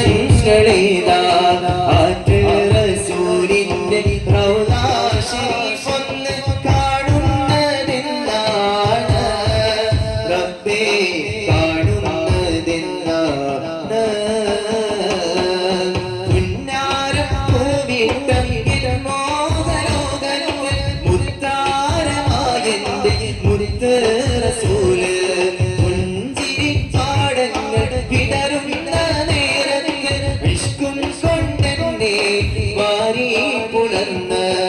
സവിശേഷങ്ങളേതാ? ആറ്റ് റസൂലിന്റെ പ്രൗദാശരീഫൊന്ന് കാണുന്നതെന്നാണ് റബ്ബേ കാണുന്നതെന്നാണ് പുന്നാരം പൂവിട്ടെങ്കിൽ മോഹലോകനങ്ങൾ മുത്താരമാകെന്റെ മുത്ത് റസൂലേ cennet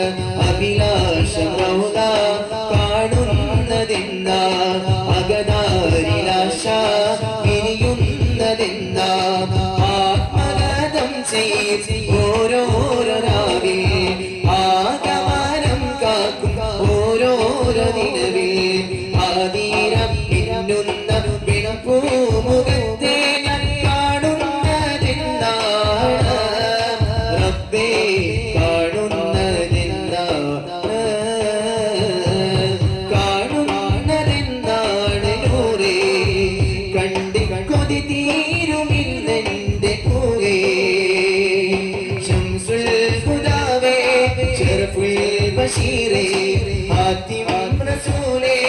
തീരുമിന്നെന്റെ പൂവേ ശംസുൽ ബഷീറേ ആത്തിമാൻ റസൂലേ.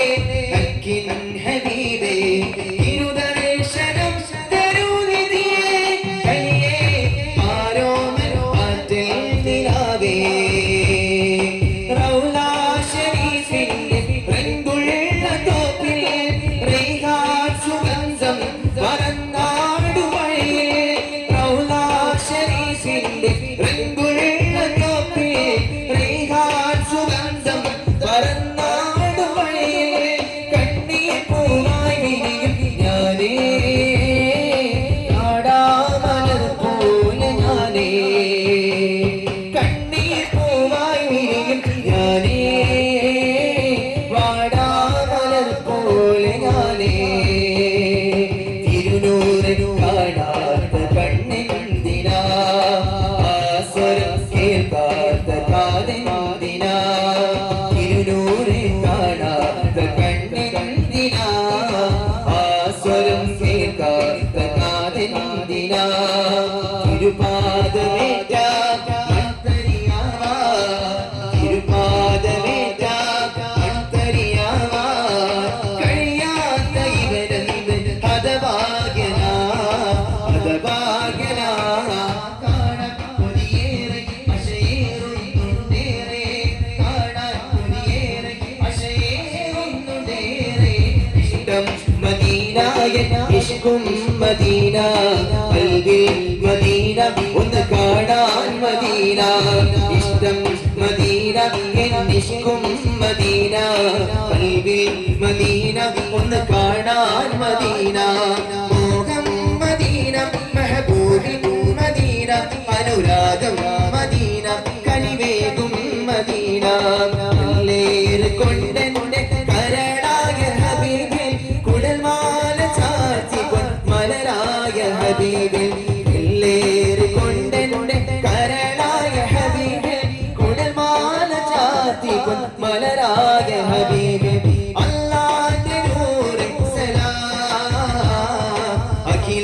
Padin. ആയിരിക്കും മദീന നൽകി മദീന ഒന്ന് കാണാൻ മദീന. ഇഷ്ടം മദീന എന്നിഷ്കും മദീന. നൽകി മദീന ഒന്ന് കാണാൻ മദീന. മോഹം മദീന മെഹബൂബി മദീന അനുരാഗം മദീന.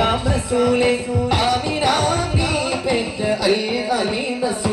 റസൂലെ ആമിനാ നീ പെറ്റ അൽ അമീൻ റസൂലെ